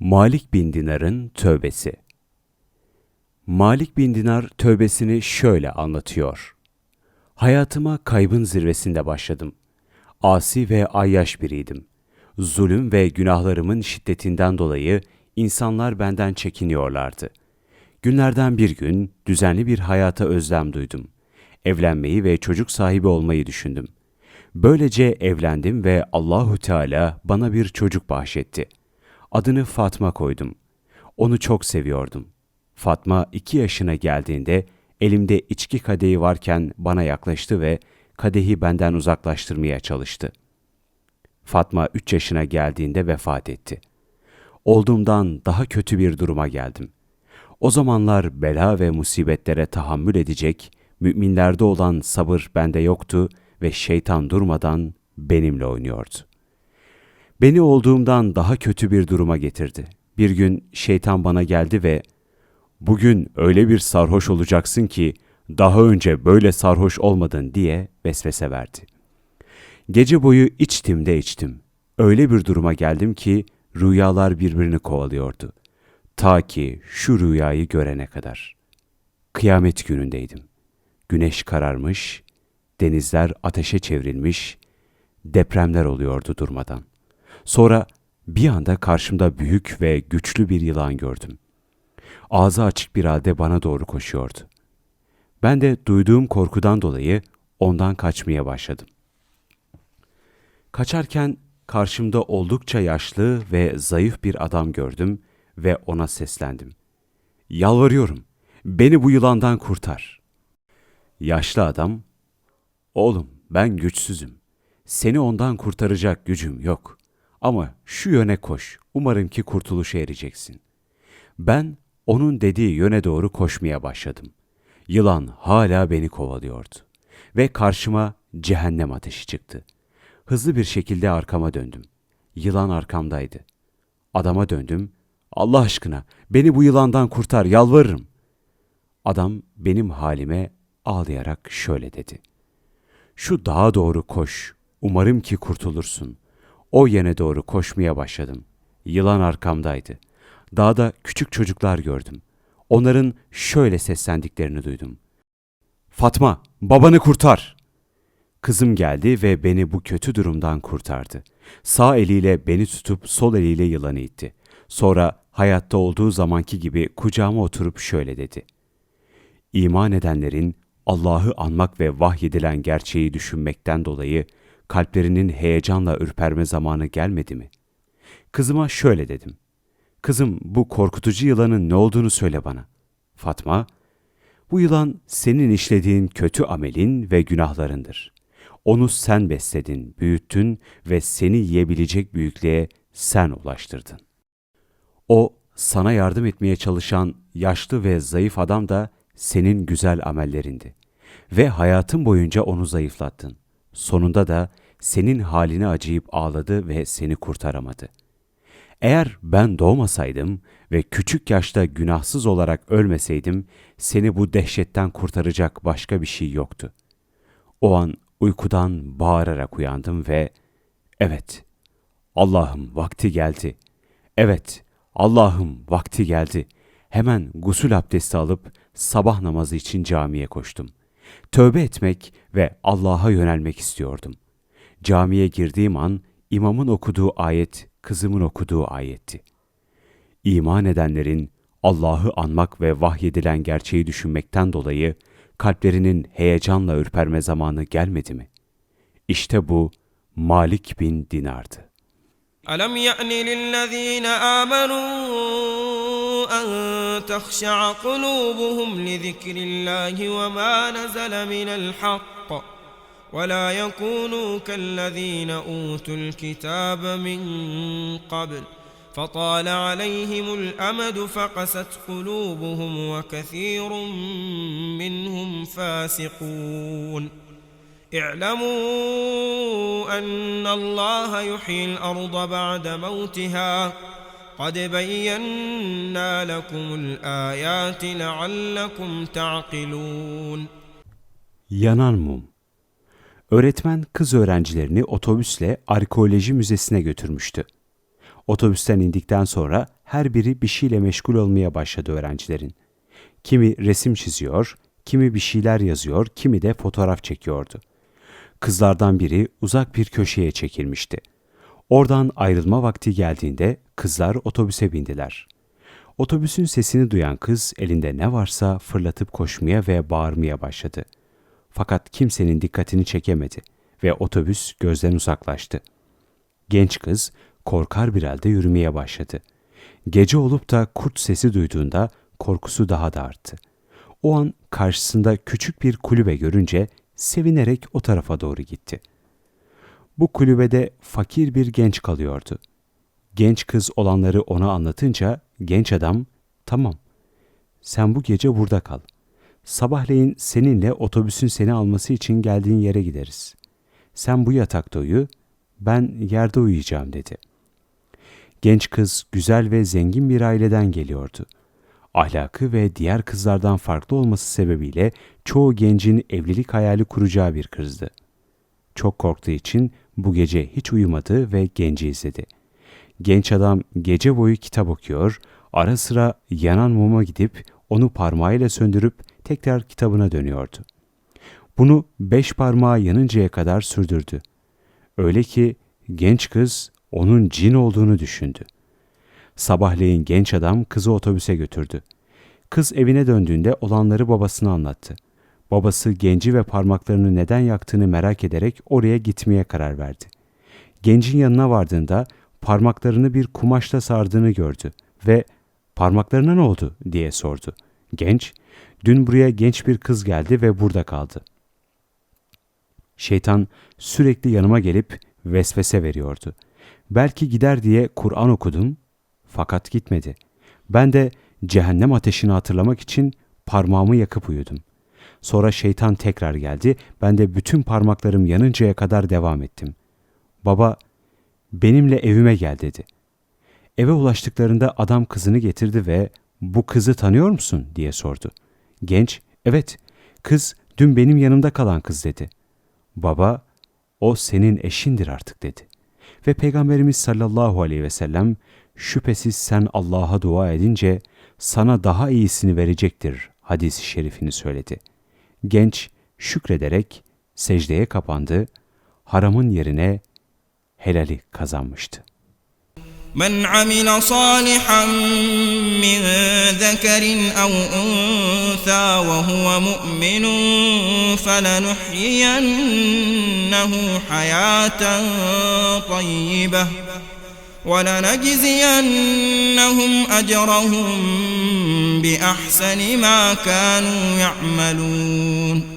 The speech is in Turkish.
Malik bin Dinar'ın tövbesi Malik bin Dinar tövbesini şöyle anlatıyor. Hayatıma kaybın zirvesinde başladım. Asi ve ayyaş biriydim. Zulüm ve günahlarımın şiddetinden dolayı insanlar benden çekiniyorlardı. Günlerden bir gün düzenli bir hayata özlem duydum. Evlenmeyi ve çocuk sahibi olmayı düşündüm. Böylece evlendim ve Allahu Teala bana bir çocuk bahşetti. Adını Fatma koydum. Onu çok seviyordum. Fatma iki yaşına geldiğinde elimde içki kadehi varken bana yaklaştı ve kadehi benden uzaklaştırmaya çalıştı. Fatma üç yaşına geldiğinde vefat etti. Olduğumdan daha kötü bir duruma geldim. O zamanlar bela ve musibetlere tahammül edecek, müminlerde olan sabır bende yoktu ve şeytan durmadan benimle oynuyordu. Beni olduğumdan daha kötü bir duruma getirdi. Bir gün şeytan bana geldi ve bugün öyle bir sarhoş olacaksın ki daha önce böyle sarhoş olmadın diye vesvese verdi. Gece boyu içtim de içtim. Öyle bir duruma geldim ki rüyalar birbirini kovalıyordu. Ta ki şu rüyayı görene kadar. Kıyamet günündeydim. Güneş kararmış, denizler ateşe çevrilmiş, depremler oluyordu durmadan. Sonra bir anda karşımda büyük ve güçlü bir yılan gördüm. Ağzı açık bir halde bana doğru koşuyordu. Ben de duyduğum korkudan dolayı ondan kaçmaya başladım. Kaçarken karşımda oldukça yaşlı ve zayıf bir adam gördüm ve ona seslendim. Yalvarıyorum, beni bu yılandan kurtar. Yaşlı adam, oğlum ben güçsüzüm. Seni ondan kurtaracak gücüm yok. Ama şu yöne koş, umarım ki kurtuluşa ereceksin. Ben onun dediği yöne doğru koşmaya başladım. Yılan hala beni kovalıyordu. Ve karşıma cehennem ateşi çıktı. Hızlı bir şekilde arkama döndüm. Yılan arkamdaydı. Adama döndüm. Allah aşkına beni bu yılandan kurtar yalvarırım. Adam benim halime ağlayarak şöyle dedi. Şu dağa doğru koş. Umarım ki kurtulursun. O yene doğru koşmaya başladım. Yılan arkamdaydı. Dağda küçük çocuklar gördüm. Onların şöyle seslendiklerini duydum. Fatma, babanı kurtar. Kızım geldi ve beni bu kötü durumdan kurtardı. Sağ eliyle beni tutup sol eliyle yılanı itti. Sonra hayatta olduğu zamanki gibi kucağıma oturup şöyle dedi. İman edenlerin Allah'ı anmak ve vahyedilen gerçeği düşünmekten dolayı kalplerinin heyecanla ürperme zamanı gelmedi mi? Kızıma şöyle dedim. Kızım bu korkutucu yılanın ne olduğunu söyle bana. Fatma, bu yılan senin işlediğin kötü amelin ve günahlarındır. Onu sen besledin, büyüttün ve seni yiyebilecek büyüklüğe sen ulaştırdın. O sana yardım etmeye çalışan yaşlı ve zayıf adam da senin güzel amellerindi. Ve hayatın boyunca onu zayıflattın. Sonunda da senin haline acıyıp ağladı ve seni kurtaramadı. Eğer ben doğmasaydım ve küçük yaşta günahsız olarak ölmeseydim, seni bu dehşetten kurtaracak başka bir şey yoktu. O an uykudan bağırarak uyandım ve evet, Allah'ım vakti geldi. Evet, Allah'ım vakti geldi. Hemen gusül abdesti alıp sabah namazı için camiye koştum. Tövbe etmek ve Allah'a yönelmek istiyordum. Camiye girdiğim an imamın okuduğu ayet kızımın okuduğu ayetti. İman edenlerin Allah'ı anmak ve vahyedilen gerçeği düşünmekten dolayı kalplerinin heyecanla ürperme zamanı gelmedi mi? İşte bu Malik bin Dinar'dı. ألم يأن للذين آمنوا أن تخشع قلوبهم لذكر الله وما نزل من الحق ولا يكونوا كالذين أوتوا الكتاب من قبل فطال عليهم الأمد فقست قلوبهم وكثير منهم فاسقون اعلموا أن الله يحيي الأرض بعد موتها قد بينا لكم الآيات لعلكم تعقلون Yanan mum Öğretmen kız öğrencilerini otobüsle arkeoloji müzesine götürmüştü. Otobüsten indikten sonra her biri bir şeyle meşgul olmaya başladı öğrencilerin. Kimi resim çiziyor, kimi bir şeyler yazıyor, kimi de fotoğraf çekiyordu. Kızlardan biri uzak bir köşeye çekilmişti. Oradan ayrılma vakti geldiğinde kızlar otobüse bindiler. Otobüsün sesini duyan kız elinde ne varsa fırlatıp koşmaya ve bağırmaya başladı. Fakat kimsenin dikkatini çekemedi ve otobüs gözden uzaklaştı. Genç kız korkar bir halde yürümeye başladı. Gece olup da kurt sesi duyduğunda korkusu daha da arttı. O an karşısında küçük bir kulübe görünce sevinerek o tarafa doğru gitti. Bu kulübede fakir bir genç kalıyordu. Genç kız olanları ona anlatınca genç adam, tamam sen bu gece burada kal. Sabahleyin seninle otobüsün seni alması için geldiğin yere gideriz. Sen bu yatakta uyu, ben yerde uyuyacağım dedi. Genç kız güzel ve zengin bir aileden geliyordu. Ahlakı ve diğer kızlardan farklı olması sebebiyle çoğu gencin evlilik hayali kuracağı bir kızdı. Çok korktuğu için bu gece hiç uyumadı ve genci izledi. Genç adam gece boyu kitap okuyor, ara sıra yanan muma gidip onu parmağıyla söndürüp tekrar kitabına dönüyordu. Bunu beş parmağı yanıncaya kadar sürdürdü. Öyle ki genç kız onun cin olduğunu düşündü. Sabahleyin genç adam kızı otobüse götürdü. Kız evine döndüğünde olanları babasına anlattı. Babası genci ve parmaklarını neden yaktığını merak ederek oraya gitmeye karar verdi. Gencin yanına vardığında parmaklarını bir kumaşla sardığını gördü ve parmaklarına ne oldu diye sordu. Genç, dün buraya genç bir kız geldi ve burada kaldı. Şeytan sürekli yanıma gelip vesvese veriyordu. Belki gider diye Kur'an okudum fakat gitmedi. Ben de cehennem ateşini hatırlamak için parmağımı yakıp uyudum. Sonra şeytan tekrar geldi. Ben de bütün parmaklarım yanıncaya kadar devam ettim. Baba, benimle evime gel dedi. Eve ulaştıklarında adam kızını getirdi ve bu kızı tanıyor musun diye sordu. Genç, evet kız dün benim yanımda kalan kız dedi. Baba, o senin eşindir artık dedi. Ve Peygamberimiz sallallahu aleyhi ve sellem şüphesiz sen Allah'a dua edince sana daha iyisini verecektir hadisi şerifini söyledi. Genç şükrederek secdeye kapandı, haramın yerine helali kazanmıştı. من عمل صالحا من ذكر أو أنثى وهو مؤمن فلنحيينه حياة طيبة ولنجزينهم أجرهم بأحسن ما كانوا يعملون.